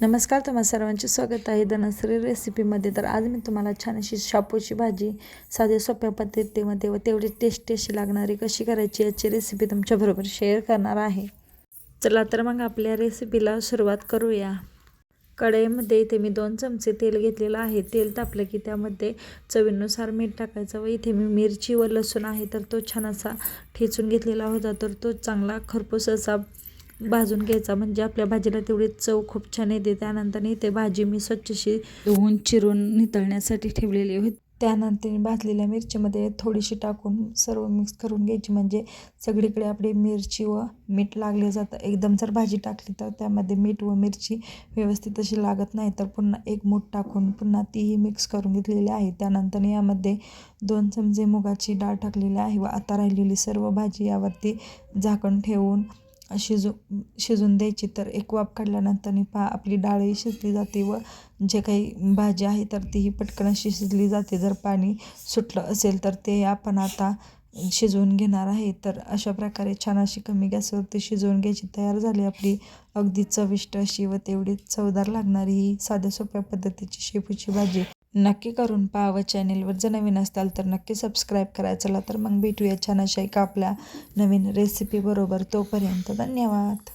नमस्कार तुम्हा सर्वांचे स्वागत आहे धनश्री रेसिपीमध्ये. तर आज मी तुम्हाला छान अशी शापूची भाजी साध्या सोप्या पद्धतीमध्ये व तेवढी टेस्टी अशी लागणारी कशी करायची याची रेसिपी तुमच्याबरोबर शेअर करणार आहे. चला तर मग आपल्या रेसिपीला सुरुवात करूया. कढईमध्ये इथे मी दोन चमचे तेल घेतलेलं आहे. तेल तापलं की त्यामध्ये चवीनुसार मीठ टाकायचं व इथे मी मिरची व लसूण आहे. तर तो छान असा ठेचून घेतलेला होता तर तो चांगला खरपूस असा भाजून घ्यायचा. म्हणजे आपल्या भाजीला तेवढी चव खूप छान येते. त्यानंतर इथे भाजी मी स्वच्छशी धुवून चिरून नितळण्यासाठी ठेवलेली होती त्यानंतर भाजलेल्या मिरचीमध्ये थोडीशी टाकून सर्व मिक्स करून घ्यायची. म्हणजे सगळीकडे आपली मिरची व मीठ लागले जातं. एकदम जर भाजी टाकली तर त्यामध्ये मीठ व मिरची व्यवस्थित अशी लागत नाही. तर पुन्हा एक मूठ टाकून पुन्हा तीही मिक्स करून घेतलेली आहे. त्यानंतर यामध्ये दोन चमचे मुगाची डाळ टाकलेली आहे व आता राहिलेली सर्व भाजी यावरती झाकण ठेवून शिजू शिजून द्यायची. तर एक वाफ काढल्यानंतर पा आपली डाळही शिजली जाते व जे काही भाजी आहे तर तीही पटकन अशी शिजली जाते. जर पाणी सुटलं असेल तर ते आपण आता शिजवून घेणार आहे. तर अशा प्रकारे छान अशी कमी गॅसवरती शिजवून घ्यायची तयार झाली आपली. अगदी चविष्ट अशी व तेवढी चवदार लागणारी ही साध्या सोप्या पद्धतीची शेपूची भाजी. नक्की करून पाहावं चॅनेलवर. जर नवीन असताल तर नक्की सबस्क्राईब करा. चला तर मग भेटूया छान अशा एका आपल्या नवीन रेसिपीबरोबर तोपर्यंत धन्यवाद.